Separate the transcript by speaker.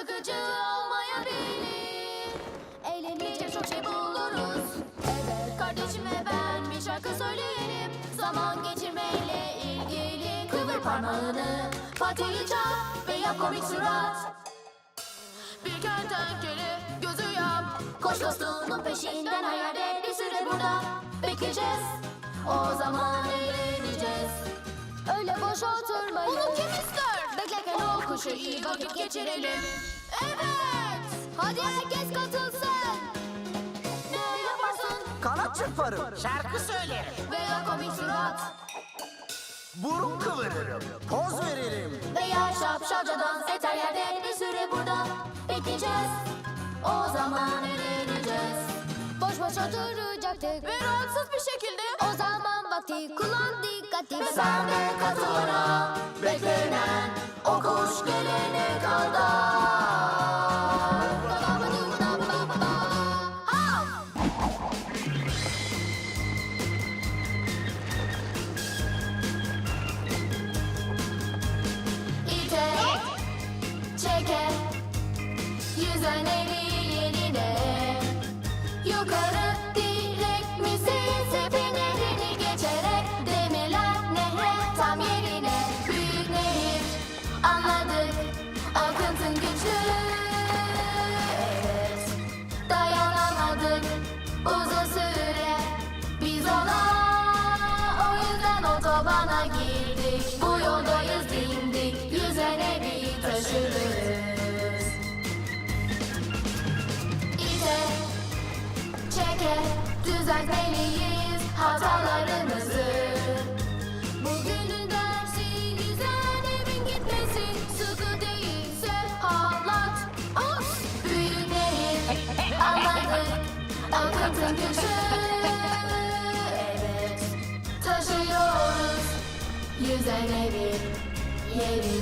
Speaker 1: sıkıcı olmayabilir. Eğlenecek çok şey buluruz. Evet kardeşime ben bir şarkı söyleyelim. Zaman geçirmeyle ilgili kıvır parmağını. Fatih'i çal ve komik surat. Bir kertenkele gözü yap. Koş dostunun peşinden her yerde bir süre burada bekleyeceğiz. O zaman eğleneceğiz. Öyle boş oturmayın. Bunu? Kuşu iyi vakit geçirelim. Evet. Hadi herkes katılsın. Ne yaparsın?
Speaker 2: Kanat çırparım.
Speaker 3: Şarkı söylerim.
Speaker 1: Veya komik surat.
Speaker 2: Burun kıvırırım. Poz veririm.
Speaker 1: Veya şapşalca dans et her yerde bir süre burada bekleyeceğiz. O zaman eğleneceğiz. Boş boş oturacaktık. Ve rahatsız bir şekilde. O zaman vakti kullan dikkatli. Ve sen de katıl ona. Kuş gelene kadar. İte, çeke, yüzen eli yerine. Yukarı uzun biz ona o yüzden otobana girdik. Bu yoldayız dimdik yüzen evi taşırız İte çeke düzeltmeliyiz hatalarımızı akıntın gücü Evet taşıyoruz yüzen evi yerine